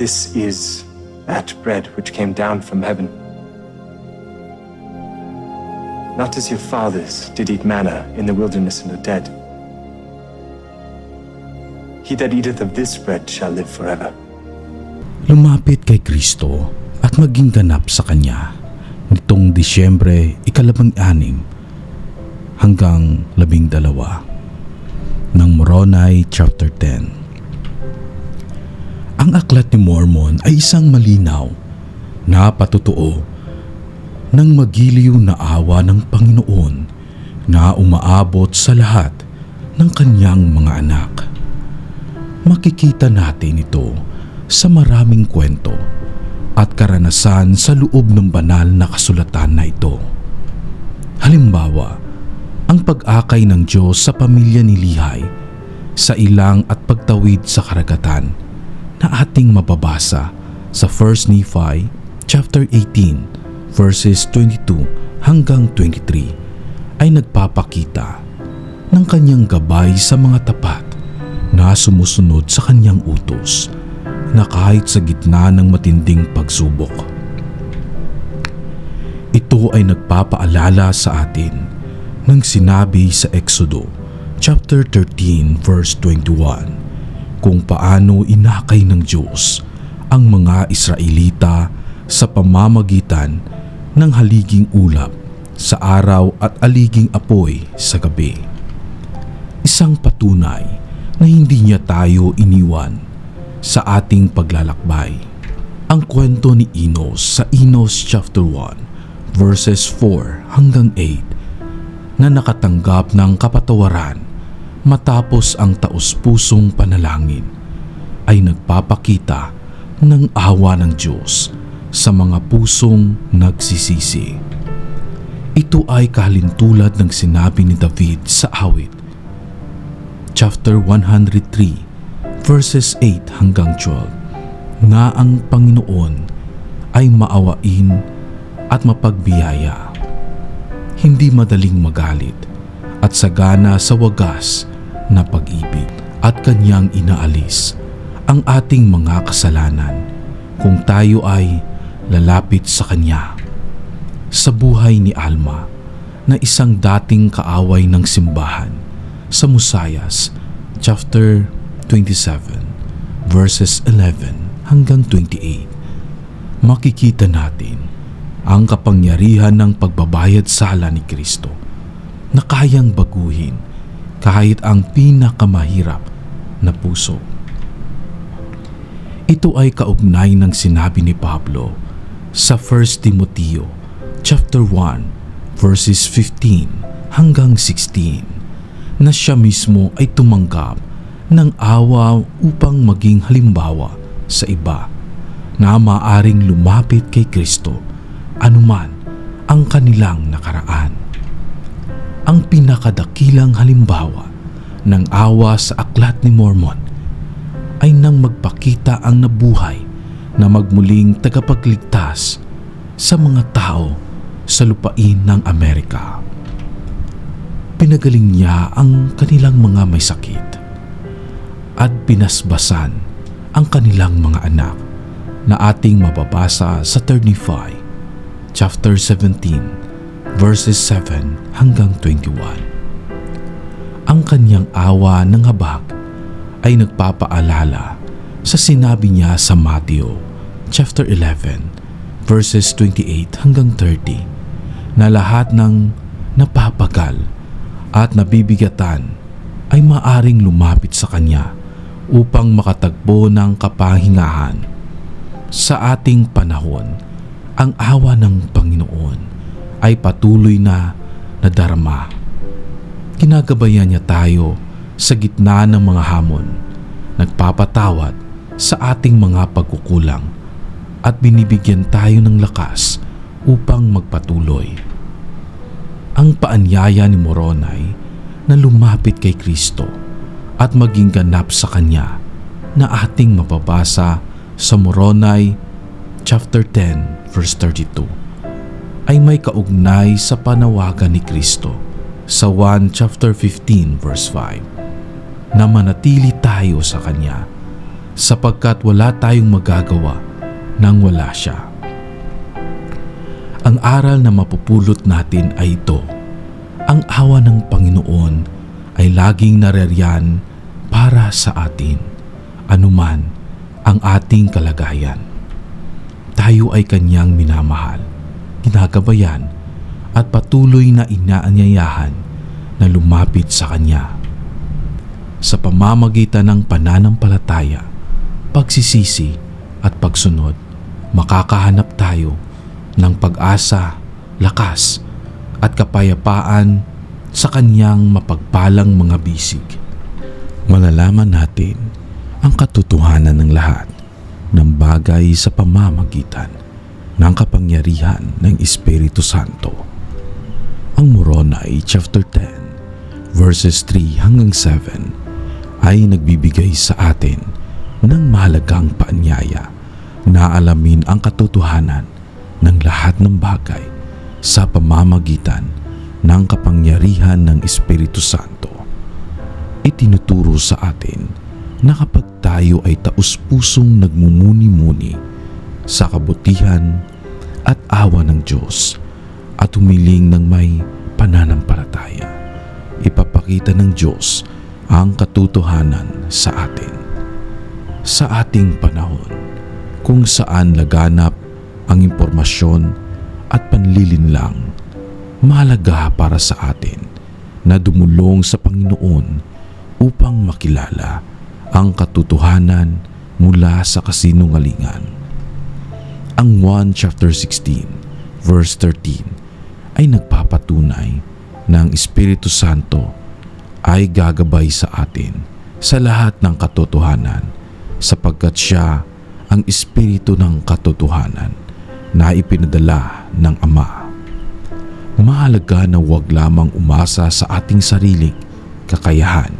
This is that bread which came down from heaven. Not as your fathers did eat manna in the wilderness and are dead. He that eateth of this bread shall live forever. lumapit kay Kristo at maging ganap sa Kanya nitong Disyembre ikalabang anim hanggang labing dalawa ng Moroni chapter 10. Ang aklat ni Mormon ay isang malinaw na patutuo ng magiliw na awa ng Panginoon na umaabot sa lahat ng kanyang mga anak. Makikita natin ito sa maraming kwento at karanasan sa loob ng banal na kasulatan na ito. Halimbawa, ang pag-akay ng Diyos sa pamilya ni Lihay sa ilang at pagtawid sa karagatan na ating mababasa sa 1 Nephi chapter 18 verses 22 hanggang 23 ay nagpapakita ng kanyang gabay sa mga tapat na sumusunod sa kanyang utos na kahit sa gitna ng matinding pagsubok. Ito ay nagpapaalala sa atin ng sinabi sa Exodo chapter 13 verse 21 kung paano inakay ng Diyos ang mga Israelita sa pamamagitan ng haliging ulap sa araw at aliging apoy sa gabi. Isang patunay na hindi niya tayo iniwan sa ating paglalakbay. Ang kwento ni Enos sa Enos chapter 1 verses 4 hanggang 8 na nakatanggap ng kapatawaran matapos ang taus-pusong panalangin ay nagpapakita ng awa ng Diyos sa mga pusong nagsisisi. Ito ay kahalintulad ng sinabi ni David sa awit chapter 103 verses 8 hanggang 12 na ang Panginoon ay maawain at mapagbiyaya. Hindi madaling magalit at sagana sa wagas na pag-ibig at kanyang inaalis ang ating mga kasalanan kung tayo ay lalapit sa Kanya. Sa buhay ni Alma na isang dating kaaway ng simbahan sa Musayas chapter 27 verses 11 hanggang 28 makikita natin ang kapangyarihan ng pagbabayad sala ni Kristo na kayang baguhin kahit ang pinakamahirap na puso. Ito ay kaugnay ng sinabi ni Pablo sa 1 Timoteo chapter 1 verses 15 hanggang 16 na siya mismo ay tumanggap ng awa upang maging halimbawa sa iba na maaring lumapit kay Kristo anuman ang kanilang nakaraan. Ang pinakadakilang halimbawa ng awa sa aklat ni Mormon ay nang magpakita ang nabuhay na magmuling tagapagligtas sa mga tao sa lupain ng Amerika. Pinagaling niya ang kanilang mga may sakit at binasbasan ang kanilang mga anak na ating mababasa sa 35 chapter 17 verses 7 hanggang 21. Ang kanyang awa ng habag ay nagpapaalala sa sinabi niya sa Matthew chapter 11 verses 28 hanggang 30 na lahat ng napapagal at nabibigatan ay maaring lumapit sa Kanya upang makatagpo ng kapahingahan. Sa ating panahon, ang awa ng Panginoon ay patuloy na nadarama. Ginagabayan niya tayo sa gitna ng mga hamon, nagpapatawad sa ating mga pagkukulang at binibigyan tayo ng lakas upang magpatuloy. Ang paanyaya ni Moronay na lumapit kay Kristo at maging ganap sa Kanya na ating mababasa sa Moronay chapter 10 verse 32 ay may kaugnay sa panawagan ni Kristo sa 1 chapter 15 verse 5 na manatili tayo sa Kanya sapagkat wala tayong magagawa nang wala siya. Ang aral na mapupulot natin ay ito. Ang awa ng Panginoon ay laging nareriyan para sa atin, anuman ang ating kalagayan. Tayo ay kanyang minamahal, ginagabayan at patuloy na inaanyayahan na lumapit sa kanya. Sa pamamagitan ng pananampalataya, pagsisisi at pagsunod, makakahanap tayo ng pag-asa, lakas at kapayapaan sa kanyang mapagpalang mga bisig. Malalaman natin ang katotohanan ng lahat ng bagay sa pamamagitan ng kapangyarihan ng Espiritu Santo. Ang Moroni chapter 10 verses 3 hanggang 7 ay nagbibigay sa atin ng mahalagang paanyaya na alamin ang katotohanan ng lahat ng bagay sa pamamagitan ng kapangyarihan ng Espiritu Santo. Itinuturo sa atin na kapag tayo ay taus-pusong nagmumuni-muni sa kabutihan at awa ng Diyos at humiling ng may pananampalataya, ipapakita ng Diyos ang katotohanan sa atin. Sa ating panahon, kung saan laganap ang impormasyon at panlilinlang, mahalaga para sa atin na dumulong sa Panginoon upang makilala ang katotohanan mula sa kasinungalingan. Ang 1 chapter 16 verse 13 ay nagpapatunay na ang Espiritu Santo ay gagabay sa atin sa lahat ng katotohanan sapagkat siya ang Espiritu ng katotohanan na ipinadala ng Ama. Mahalaga na huwag lamang umasa sa ating sariling kakayahan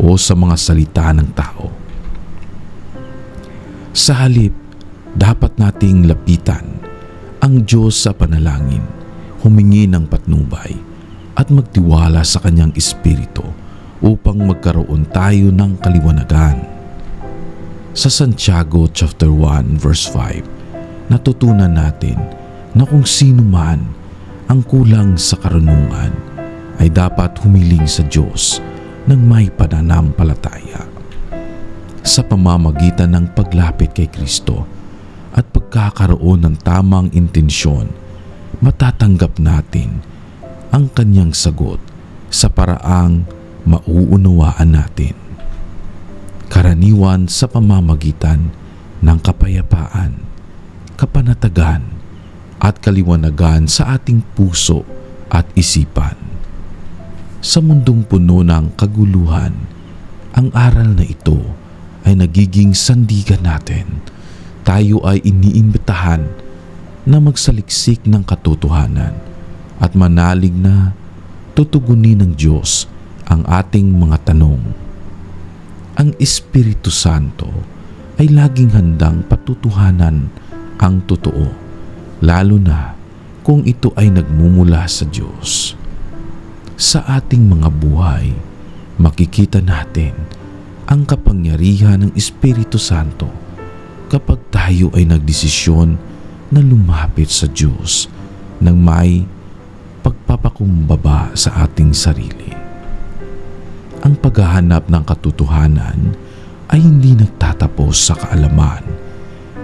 o sa mga salita ng tao. Sa halip, dapat nating lapitan ang Diyos sa panalangin, humingi ng patnubay at magtiwala sa Kanyang Espiritu upang magkaroon tayo ng kaliwanagan. Sa Santiago chapter 1 verse 5, natutunan natin na kung sino man ang kulang sa karunungan ay dapat humiling sa Diyos ng may pananampalataya. Sa pamamagitan ng paglapit kay Kristo at pagkakaroon ng tamang intensyon, matatanggap natin ang kanyang sagot sa paraang mauunawaan natin. Karaniwan sa pamamagitan ng kapayapaan, kapanatagan at kaliwanagan sa ating puso at isipan. Sa mundong puno ng kaguluhan, ang aral na ito ay nagiging sandigan natin. Tayo ay iniimbitahan na magsaliksik ng katotohanan at manalig na tutugunin ng Diyos ang ating mga tanong. Ang Espiritu Santo ay laging handang patutuhanan ang totoo, lalo na kung ito ay nagmumula sa Diyos. Sa ating mga buhay, makikita natin ang kapangyarihan ng Espiritu Santo kapag tayo ay nagdesisyon na lumapit sa Diyos ng may pagpapakumbaba sa ating sarili. Ang paghahanap ng katotohanan ay hindi nagtatapos sa kaalaman.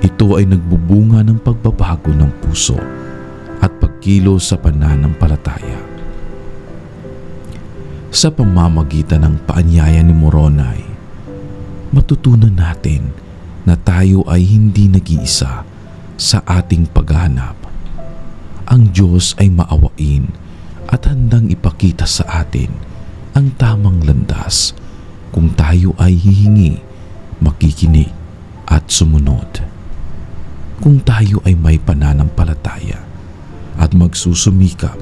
Ito ay nagbubunga ng pagbabago ng puso at pagkilo sa pananampalataya. Sa pamamagitan ng paanyaya ni Moronay, matutunan natin na tayo ay hindi nag-iisa sa ating paghahanap. Ang Diyos ay maawain at handang ipakita sa atin ang tamang landas kung tayo ay hihingi, makikinig at sumunod. Kung tayo ay may pananampalataya at magsusumikap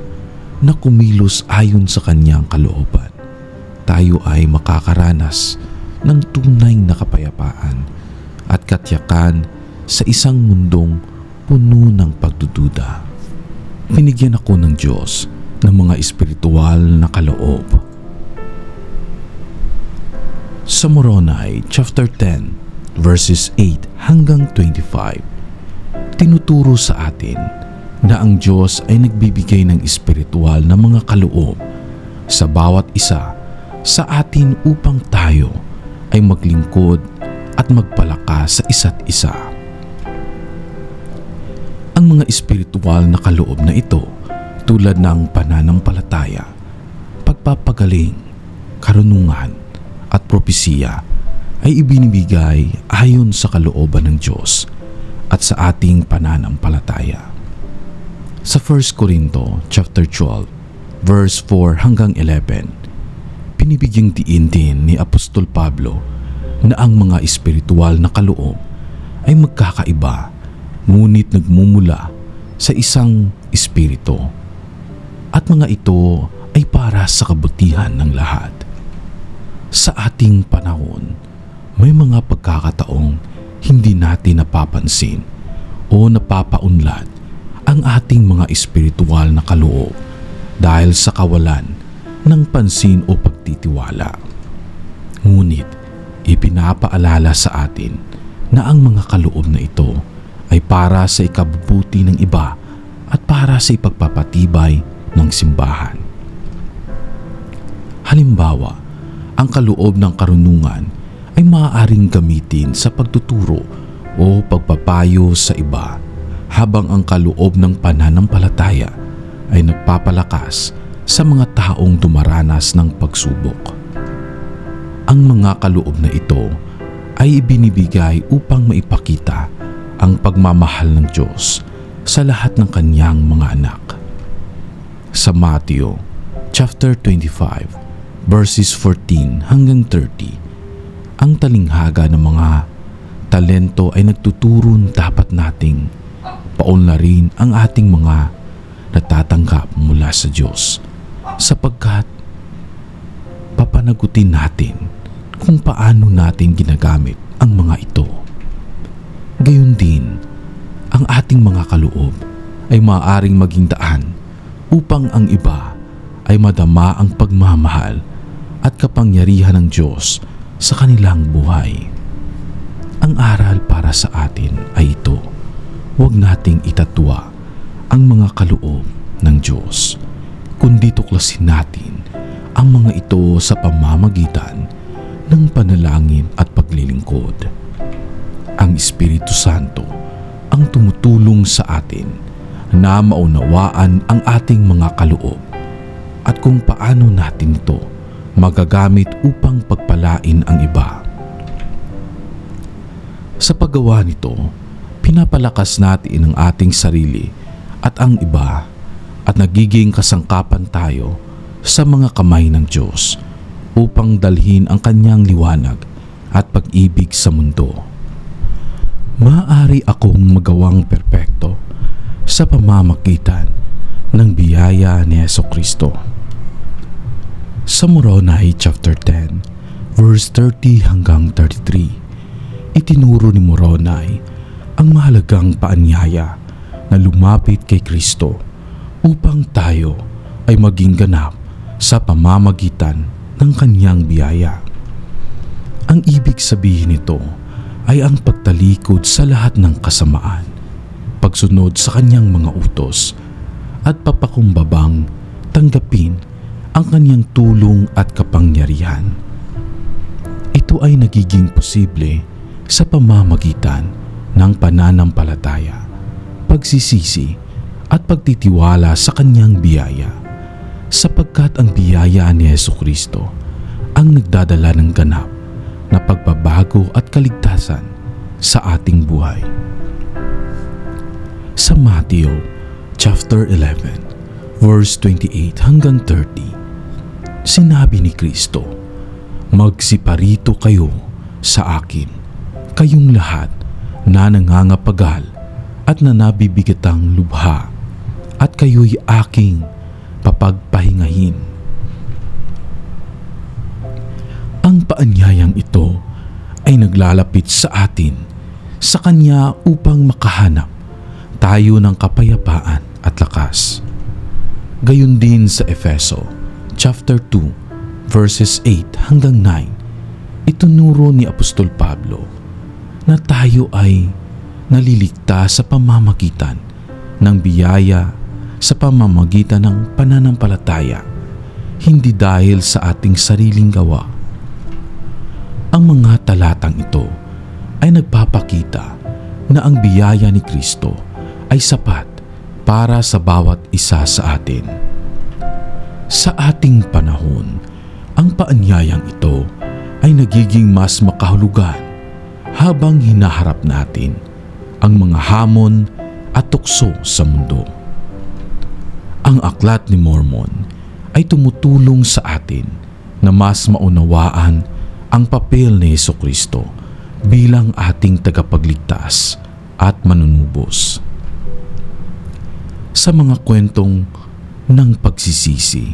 na kumilos ayon sa kanyang kalooban, tayo ay makakaranas ng tunay na kapayapaan at katyakan sa isang mundong puno ng pagdududa. Binigyan ako ng Diyos ng mga espiritual na kaloob. Sa Moroni, chapter 10, verses 8 hanggang 25, tinuturo sa atin na ang Diyos ay nagbibigay ng espiritual na mga kaloob sa bawat isa sa atin upang tayo ay maglingkod at magpalakas sa isa't isa. Ang mga espiritual na kaloob na ito tulad ng pananampalataya, pagpapagaling, karunungan at propesiya ay ibinibigay ayon sa kalooban ng Diyos at sa ating pananampalataya. Sa 1 Corinto chapter 12 verse 4 hanggang 11, binibigyang diin din ni Apostol Pablo na ang mga espiritual na kaloob ay magkakaiba ngunit nagmumula sa isang espiritu at mga ito ay para sa kabutihan ng lahat. Sa ating panahon, may mga pagkakataong hindi natin napapansin o napapaunlad ang ating mga espiritual na kaloob dahil sa kawalan ng pansin o pagtitiwala. Ngunit ipinapaalala sa atin na ang mga kaloob na ito ay para sa ikabubuti ng iba at para sa ipagpapatibay ng simbahan. Halimbawa, ang kaloob ng karunungan ay maaaring gamitin sa pagtuturo o pagpapayo sa iba habang ang kaloob ng pananampalataya ay nagpapalakas sa mga taong dumaranas ng pagsubok. Ang mga kaloob na ito ay ibinibigay upang maipakita ang pagmamahal ng Diyos sa lahat ng kanyang mga anak. Sa Matthew chapter 25 verses 14 hanggang 30, ang talinghaga ng mga talento ay nagtuturon dapat nating paunlarin ang ating mga natatanggap mula sa Diyos sapagkat papanagutin natin kung paano natin ginagamit ang mga ito. Gayon din, ang ating mga kaloob ay maaaring maging daan upang ang iba ay madama ang pagmamahal at kapangyarihan ng Diyos sa kanilang buhay. Ang aral para sa atin ay ito. Huwag nating itatwa ang mga kaloob ng Diyos, kundi tuklasin natin ang mga ito sa pamamagitan ng panalangin at paglilingkod. Ang Espiritu Santo ang tumutulong sa atin na maunawaan ang ating mga kaloob at kung paano natin ito magagamit upang pagpalain ang iba. Sa paggawa nito, pinapalakas natin ang ating sarili at ang iba at nagiging kasangkapan tayo sa mga kamay ng Diyos upang dalhin ang kanyang liwanag at pag-ibig sa mundo. Maaari akong magawang perpekto sa pamamagitan ng biyaya ni Yeso Kristo. Sa Moroni chapter 10, verse 30 hanggang 33, itinuro ni Moroni ang mahalagang paanyaya na lumapit kay Kristo upang tayo ay maging ganap sa pamamagitan ng kanyang biyaya. Ang ibig sabihin nito ay ang pagtalikod sa lahat ng kasamaan, pagsunod sa kanyang mga utos, at papakumbabang tanggapin ang kanyang tulong at kapangyarihan. Ito ay nagiging posible sa pamamagitan ng pananampalataya, pagsisisi at pagtitiwala sa kanyang biyaya sapagkat ang biyaya ni Yesu Kristo ang nagdadala ng ganap na pagbabago at kaligtasan sa ating buhay. Sa Matthew chapter 11 verse 28 hanggang 30 sinabi ni Kristo Magsiparito kayo sa akin kayong lahat na nangangapagal at nanabibigatang lubha at kayo'y aking papagpahingahin. Ang paanyayang ito ay naglalapit sa atin sa Kanya upang makahanap tayo ng kapayapaan at lakas. Gayon din sa Efeso chapter 2 verses 8 hanggang 9 itunuro ni Apostol Pablo na tayo ay naliligtas sa pamamagitan ng biyaya sa pamamagitan ng pananampalataya, hindi dahil sa ating sariling gawa. Ang mga talatang ito ay nagpapakita na ang biyaya ni Kristo ay sapat para sa bawat isa sa atin. Sa ating panahon, ang paanyayang ito ay nagiging mas makahulugan habang hinaharap natin ang mga hamon at tukso sa mundo. Ang aklat ni Mormon ay tumutulong sa atin na mas maunawaan ang papel ni Yeso Kristo bilang ating tagapagligtas at manunubos. Sa mga kwentong ng pagsisisi,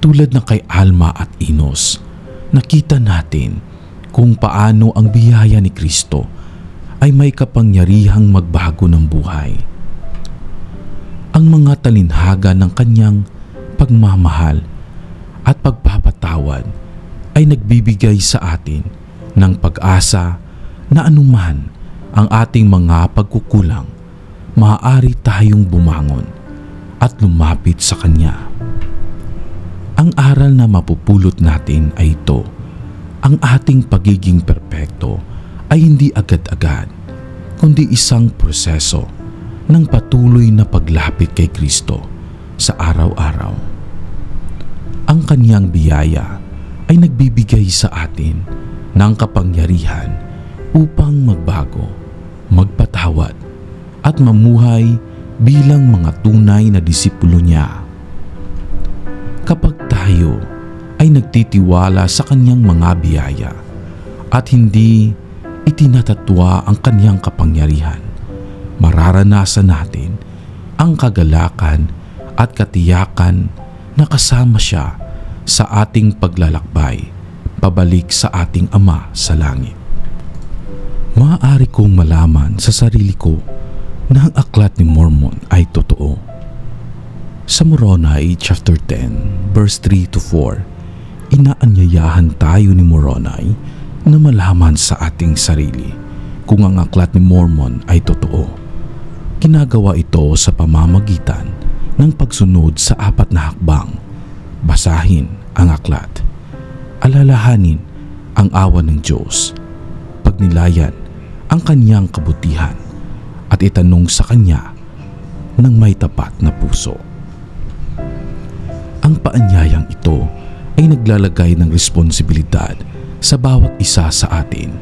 tulad na kay Alma at Inos, nakita natin kung paano ang biyaya ni Kristo ay may kapangyarihang magbago ng buhay. Ang mga talinhaga ng kanyang pagmamahal at pagpapatawad ay nagbibigay sa atin ng pag-asa na anuman ang ating mga pagkukulang, maaari tayong bumangon at lumapit sa Kanya. Ang aral na mapupulot natin ay ito, ang ating pagiging perpekto ay hindi agad-agad, kundi isang proseso ng patuloy na paglapit kay Kristo sa araw-araw. Ang kanyang biyaya ay nagbibigay sa atin ng kapangyarihan upang magbago, magpatawad at mamuhay bilang mga tunay na disipulo niya. Kapag tayo ay nagtitiwala sa kanyang mga biyaya at hindi itinatatwa ang kanyang kapangyarihan, mararanasan natin ang kagalakan at katiyakan na kasama siya sa ating paglalakbay pabalik sa ating Ama sa langit. Maaari kong malaman sa sarili ko na ang aklat ni Mormon ay totoo. Sa Moroni chapter 10 verse 3 to 4, inaanyayahan tayo ni Moroni na malaman sa ating sarili kung ang aklat ni Mormon ay totoo. Ginagawa ito sa pamamagitan ng pagsunod sa apat na hakbang. Basahin ang aklat. Alalahanin ang awa ng Diyos. Pagnilayan ang kanyang kabutihan at itanong sa kanya ng may tapat na puso. Ang paanyayang ito ay naglalagay ng responsibilidad sa bawat isa sa atin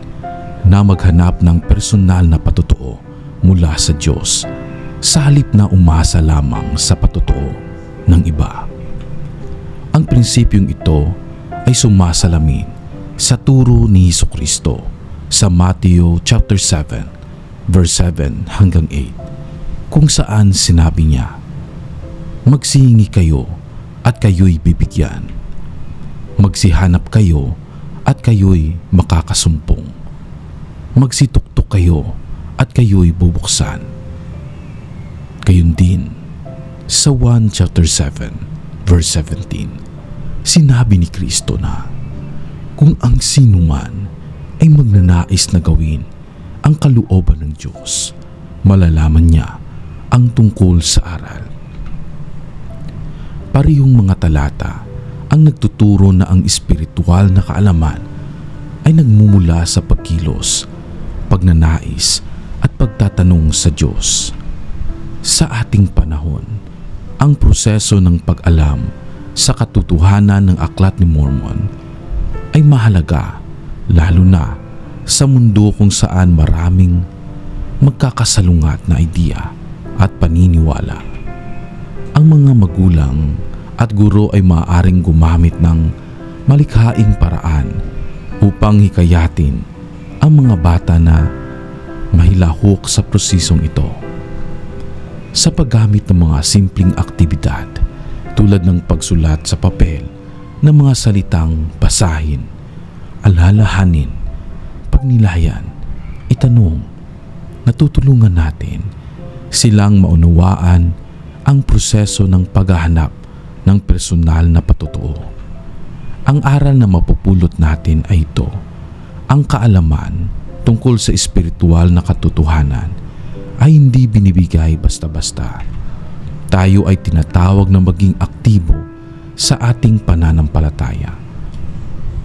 na maghanap ng personal na patotoo mula sa Diyos sa na umasa lamang sa patotoo ng iba. Ang prinsipyong ito ay sumasalamin sa turo ni Hesus Kristo sa Matthew chapter 7 verse 7 hanggang 8 kung saan sinabi niya Magsihingi kayo at kayo'y bibigyan. Magsihanap kayo at kayo'y makakasumpong. Magsituktok kayo at kayo'y bubuksan. Gayon din, sa 1 chapter 7 verse 17, sinabi ni Kristo na kung ang sino man ay magnanais na gawin ang kalooban ng Diyos, malalaman niya ang tungkol sa aral. Parihong mga talata ang nagtuturo na ang espiritual na kaalaman ay nagmumula sa pagkilos, pagnanais pagtatanong sa Diyos. Sa ating panahon, ang proseso ng pag-alam sa katotohanan ng aklat ni Mormon ay mahalaga lalo na sa mundo kung saan maraming magkakasalungat na idea at paniniwala. Ang mga magulang at guro ay maaaring gumamit ng malikhaing paraan upang hikayatin ang mga bata na mahilahok sa prosesong ito. Sa paggamit ng mga simpleng aktibidad tulad ng pagsulat sa papel ng mga salitang basahin, alalahanin, pagnilayan, itanong, natutulungan natin silang maunawaan ang proseso ng paghahanap ng personal na patotoo. Ang aral na mapupulot natin ay ito, ang kaalaman tungkol sa espiritual na katotohanan ay hindi binibigay basta-basta. Tayo ay tinatawag na maging aktibo sa ating pananampalataya.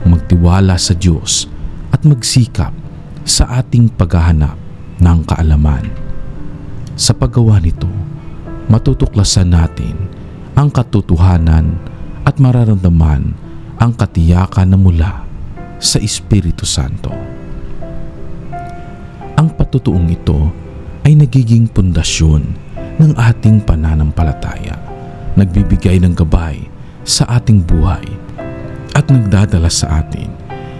Magtiwala sa Diyos at magsikap sa ating paghahanap ng kaalaman. Sa paggawa nito, matutuklasan natin ang katotohanan at mararamdaman ang katiyakan na mula sa Espiritu Santo. Ang patutuong ito ay nagiging pundasyon ng ating pananampalataya, nagbibigay ng gabay sa ating buhay at nagdadala sa atin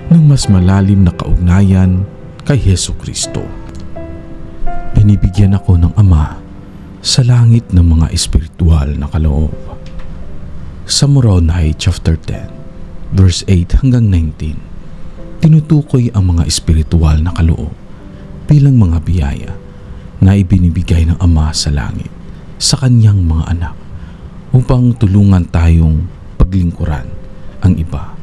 ng mas malalim na kaugnayan kay Heso Kristo. Binibigyan ako ng Ama sa langit ng mga espiritual na kaloob. Sa Moroni chapter 10, verse 8 hanggang 19, tinutukoy ang mga espiritual na kaloob bilang mga biyaya na ibinibigay ng Ama sa langit sa kanyang mga anak upang tulungan tayong paglingkuran ang iba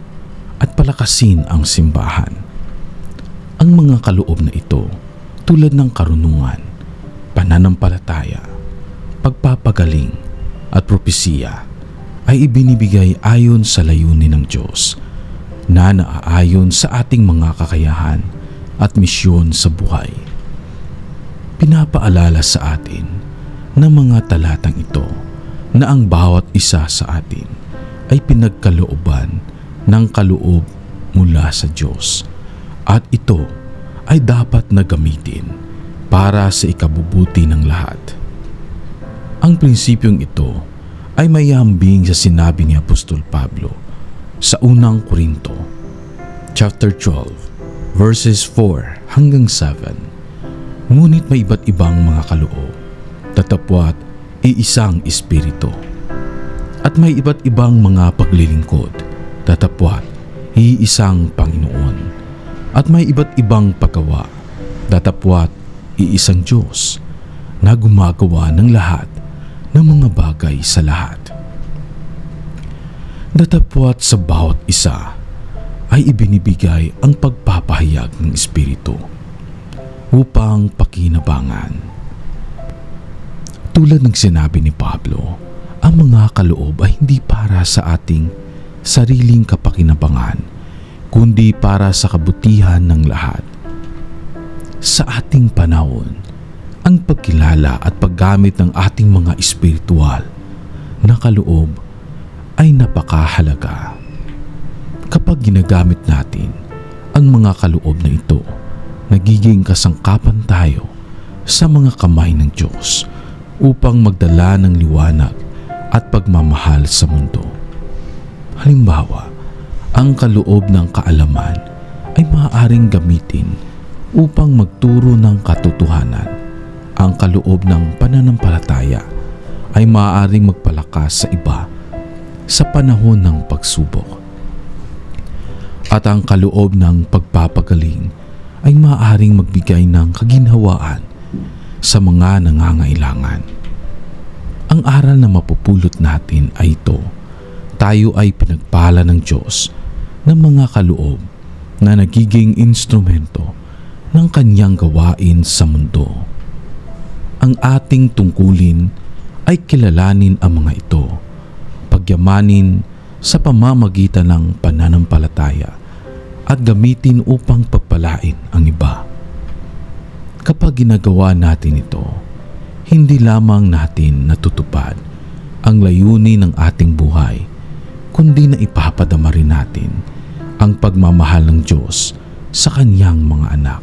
at palakasin ang simbahan. Ang mga kaloob na ito tulad ng karunungan, pananampalataya, pagpapagaling at propesiya ay ibinibigay ayon sa layunin ng Diyos na naaayon sa ating mga kakayahan at misyon sa buhay. Pinapaalala sa atin ng mga talatang ito na ang bawat isa sa atin ay pinagkalooban ng kaloob mula sa Diyos at ito ay dapat na gamitin para sa ikabubuti ng lahat. Ang prinsipyong ito ay mayambing sa sinabi ni Apostol Pablo sa unang Korinto, chapter 12, verses 4 hanggang 7. Ngunit may iba't ibang mga kaloob, tatapwat iisang espiritu. At may iba't ibang mga paglilingkod, tatapwat iisang Panginoon. At may iba't ibang paggawa, datapwat iisang Diyos na gumagawa ng lahat ng mga bagay sa lahat. Datapwat sa bawat isa ay ibinibigay ang pagpapahayag ng Espiritu upang pakinabangan. Tulad ng sinabi ni Pablo, ang mga kaloob ay hindi para sa ating sariling kapakinabangan, kundi para sa kabutihan ng lahat. Sa ating panahon, ang pagkilala at paggamit ng ating mga espiritual na kaloob ay napakahalaga. Kapag ginagamit natin ang mga kaloob na ito, nagiging kasangkapan tayo sa mga kamay ng Diyos upang magdala ng liwanag at pagmamahal sa mundo. Halimbawa, ang kaloob ng kaalaman ay maaaring gamitin upang magturo ng katotohanan. Ang kaloob ng pananampalataya ay maaaring magpalakas sa iba sa panahon ng pagsubok. At ang kaloob ng pagpapagaling ay maaaring magbigay ng kaginhawaan sa mga nangangailangan. Ang aral na mapupulot natin ay ito. Tayo ay pinagpala ng Diyos ng mga kaloob na nagiging instrumento ng kanyang gawain sa mundo. Ang ating tungkulin ay kilalanin ang mga ito, pagyamanin sa pamamagitan ng pananampalataya at gamitin upang pagpalain ang iba. Kapag ginagawa natin ito, hindi lamang natin natutupad ang layunin ng ating buhay, kundi na ipapadama rin natin ang pagmamahal ng Diyos sa kanyang mga anak.